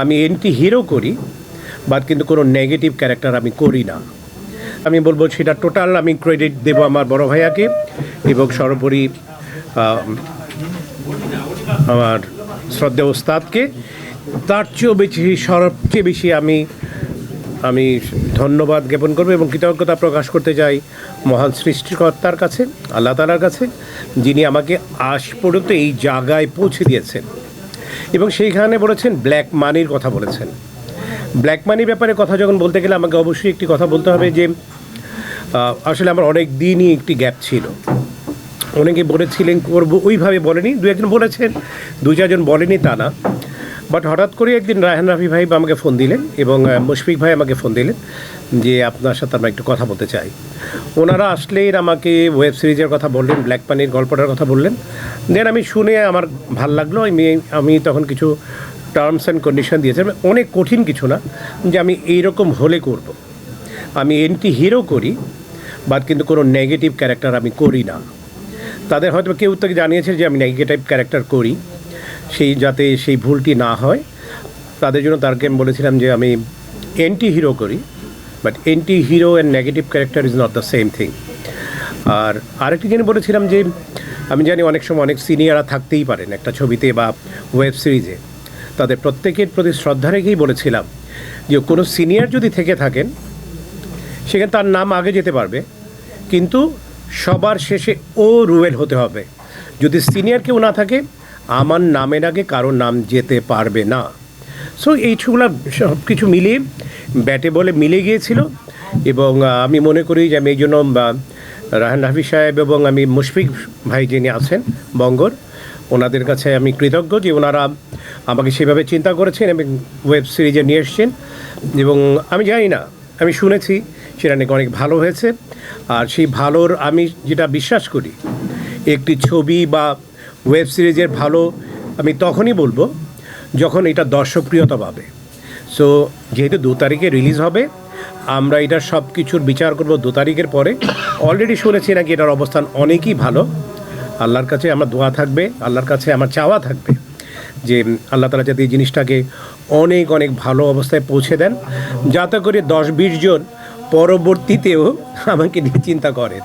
আমি anti hero করি but কিন্তু কোনো নেগেটিভ ক্যারেক্টার আমি করি না। আমি বলব সেটা টোটাল আমি ক্রেডিট দেব আমার বড় ভাইয়াকে এবং সর্বোপরি আমার শ্রদ্ধা ওস্তাদকে। তার চেয়েও বেশি, সবচেয়ে বেশি আমি আমি ধন্যবাদ জ্ঞাপন করব এবং কৃতজ্ঞতা প্রকাশ করতে চাই মহান সৃষ্টিকর্তার কাছে, আল্লাহ তালার কাছে, যিনি আমাকে আজ পর্যন্ত এই জায়গায় পৌঁছে দিয়েছেন। এবং সেইখানে বলেছেন ব্ল্যাক মানির কথা বলেছেন। ব্ল্যাক মানির ব্যাপারে কথা যখন বলতে গেলে আমাকে অবশ্যই একটি কথা বলতে হবে যে আসলে আমার অনেক দিনই একটি গ্যাপ ছিল। অনেকে বলেছিলেন করব, ওইভাবে বলেনি। দু একজন বলেছেন, দু চারজন বলেনি তা না। বাট হঠাৎ করে একদিন রায়হান রাফি ভাই আমাকে ফোন দিলেন এবং মুশফিক ভাই আমাকে ফোন দিলেন যে আপনার সাথে আমরা একটু কথা বলতে চাই। ওনারা আসলেই আমাকে ওয়েব সিরিজের কথা বললেন ব্ল্যাক পানির গল্পটার কথা বললেন। দেন আমি শুনে আমার ভালো লাগল, আমি আমি তখন কিছু টার্মস অ্যান্ড কন্ডিশন দিয়েছেন অনেক কঠিন কিছু না, যে আমি এইরকম হলে করব। আমি এন্টি হিরো করি বাট কিন্তু কোনো নেগেটিভ ক্যারেক্টার আমি করি না। তাদের হয়তো কেউ তাকে জানিয়েছে যে আমি নেগেটিভ ক্যারেক্টার করি। সেই যাতে সেই ভুলটি না হয়। তাদের জন্য তারকে আমি বলেছিলাম যে আমি এন্টি হিরো করি but anti hero and negative character is not the same thing আর আরেকটি জিনিস বলেছিলাম যে, আমি জানি অনেক সময় অনেক সিনিয়ররা থাকতেই পারেন একটা ছবিতে বা ওয়েব সিরিজে তাদের প্রত্যেকের প্রতি শ্রদ্ধা রেখেই বলেছিলাম যে কোনো সিনিয়র যদি থেকে থাকেন, সেখানে তার নাম আগে যেতে পারবে, কিন্তু সবার শেষে ও রুয়েল হতে হবে। যদি সিনিয়র কেউ না থাকে আমার নামের আগে কারোর নাম যেতে পারবে না। সো এই ছুগুলো সব কিছু মিলিয়ে, ব্যাটে বলে মিলে গিয়েছিল। এবং আমি মনে করি যে আমি এই জন্য রাহান রাফি সাহেব এবং আমি মুশফিক ভাই যিনি আছেন, বঙ্গর, ওনাদের কাছে আমি কৃতজ্ঞ যে ওনারা আমাকে সেভাবে চিন্তা করেছেন এবং ওয়েব সিরিজে নিয়ে এসছেন। এবং আমি জানি না, আমি শুনেছি সেটা নাকি অনেক ভালো হয়েছে। আর সেই ভালোর আমি যেটা বিশ্বাস করি, একটি ছবি বা ওয়েব সিরিজের ভালো, আমি তখনই বলব যখন এটা দর্শকপ্রিয়তা পাবে। সো যেহেতু দু তারিখে রিলিজ হবে, আমরা এটার সব কিছুর বিচার করব দু তারিখের পরে। অলরেডি শুনেছি নাকি এটার অবস্থান অনেকই ভালো। আল্লাহর কাছে আমার দোয়া থাকবে, আল্লাহর কাছে আমার চাওয়া থাকবে যে আল্লাহ তালা যাতে এই জিনিসটাকে অনেক অনেক ভালো অবস্থায় পৌঁছে দেন। যাতে করে দশ, বিশ জন পরবর্তীতেও আমাকে নিয়ে চিন্তা করেন।